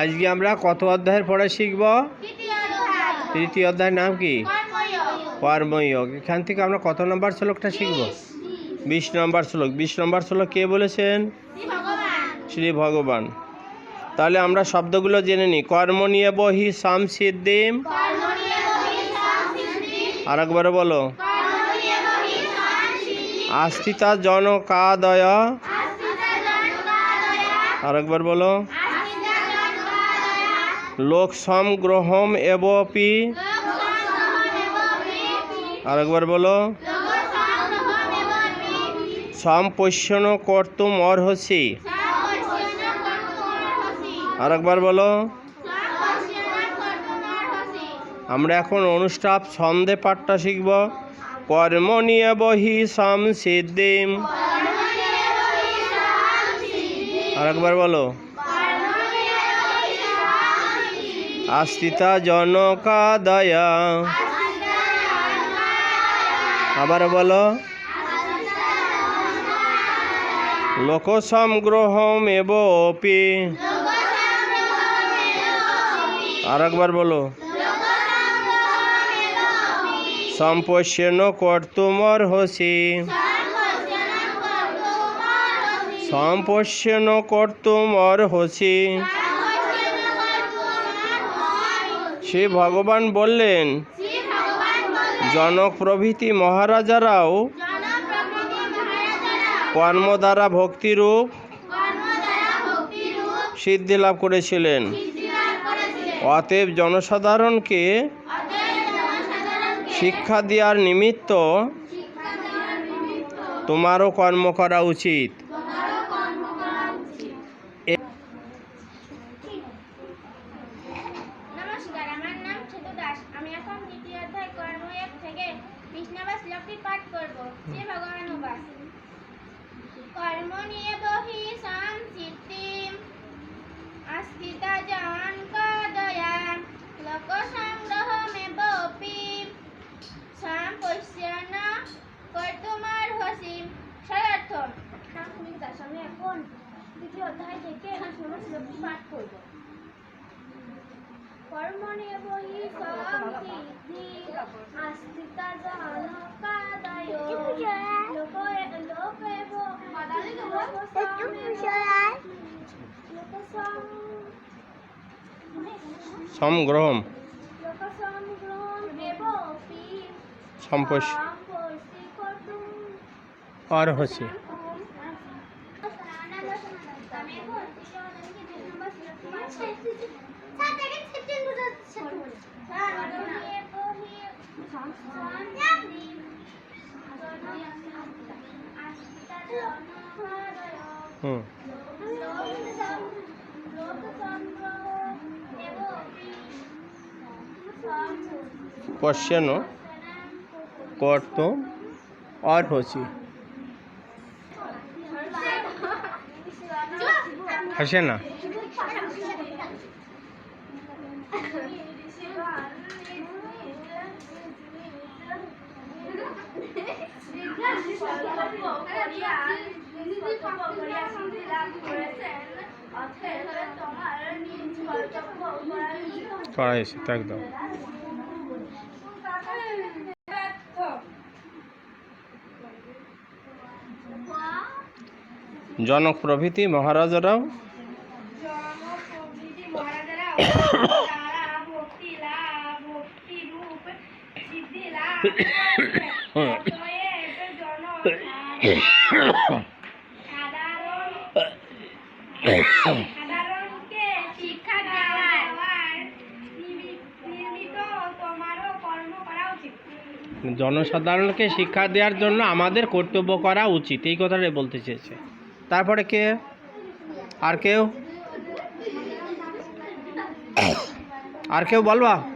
আজকে আমরা কত অধ্যায়ের পড়া শিখব? তৃতীয় অধ্যায়ের নাম কি? কর্ময়োগ। এখান থেকে আমরা কত নম্বর শ্লোকটা শিখব? বিশ নম্বর শ্লোক। বিশ নম্বর শ্লোক কে বলেছেন? শ্রী ভগবান। তাহলে আমরা শব্দগুলো জেনে নিই। কর্ম নিয়ে বহি সাম সিদ্ধিম আর একবার বলো। আস্থিতা জনকাদয়। আর একবার বলো। লোক সমগ্রহম এবপি। আর একবার বলো। সম্পোষণ কর্তুম অর্হসি। আর একবার বলো। আমরা এখন অনুষ্ঠাপ ছন্দে পাঠটা শিখব। কর্ম নিয়ে বহি সাম সিদ্ধিম। আর একবার বলো আস্থিতা জনকাদয়া আবার বলো। লোক সংগ্রহম এবপি আর একবার বলো। সম্পোষণ কর্তুমর হসি। সম্পোষণ কর্তুমর হসি। শ্রী ভগবান বললেন জনক প্রভৃতি মহারাজারাও কর্ম দ্বারা ভক্তিরূপ সিদ্ধি লাভ করেছিলেন। অতএব জনসাধারণকে শিক্ষা দেওয়ার নিমিত্ত তোমারও কর্ম করা উচিত নমস্কার আমার নাম ছেতু দাস। আমি এখন দ্বিতীয় অধ্যায় কর্ময়োগ থেকে বিষ্ণাবাস শ্লোকটি পাঠ করব। শ্রী ভগবান উবাস কর্ম নিয়ে বহি সংসিদ্ধিম আস্থিতা জন কদয়া লোক সংগ্রহ মে বপি সম্পশ্যন কর্তুমার হসিম। সদার্থ আমি এখন দ্বিতীয় অধ্যায় থেকে শ্লোকটি পাঠ করব। কর্মণে বহি লোকসংগ্রহম এবপি সম্পোষ সম্পর্ষি কর্তুম অর্হসি হুম। পশ্যান কর্তুম অর্হসি হাসে না। করা তো একদম। জনক প্রভৃতি মহারাজারাও জনপ্রভৃতি মহারাজারা তারা ভক্তি লাভ ভক্তি রূপ সিদ্ধি লাভ অতএব জনসাধারণ সাধারণকে শিক্ষা দেওয়ার নিমিত্ত তোমারও কর্ম করা উচিত জনসাধারণকে শিক্ষা দেওয়ার জন্য আমাদের কর্তব্য করা উচিত, এই কথাটাই বলতে চেয়েছে। তারপরে কে? আর কেউ? আর কেউ বলবা?